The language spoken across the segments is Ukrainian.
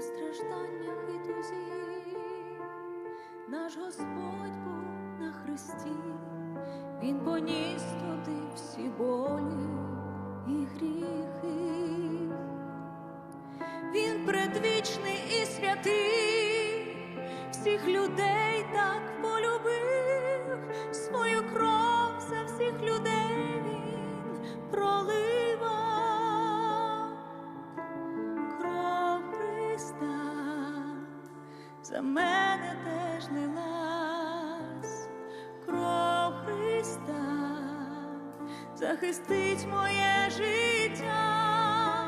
стражданнях і тузі, наш Господь був на хресті, Він поніс туди всі болі і гріхи. Він предвічний і святий, всіх людей так за мене теж не лас, кров Христа захистить моє життя,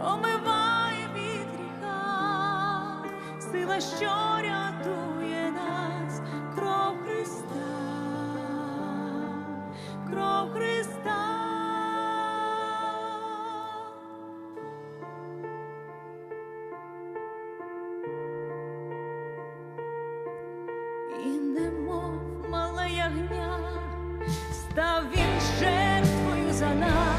омиває від гріха, сила, що став він жертвою за нас,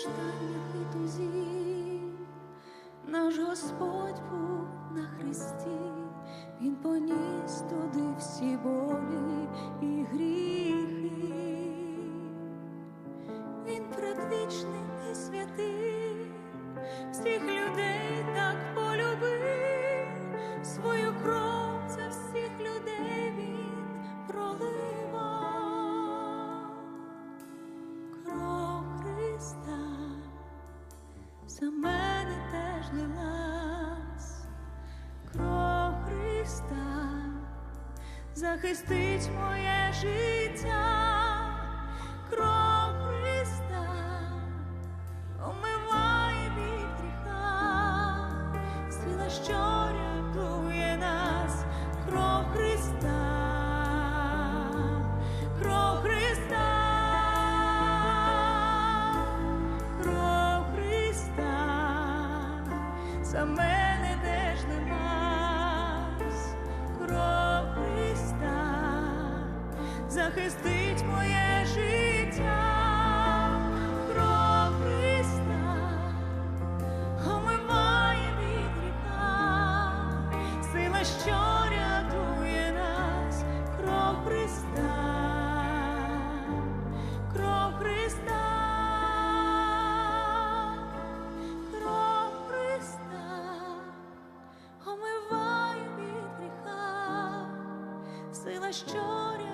Стражданнях і тузі наш Господь був на хресті, Він поніс туди всі болі за мене теж лилась, кров Христа захистить моє життя, кров за мене теж нема. Христа захистить моє життя, що chore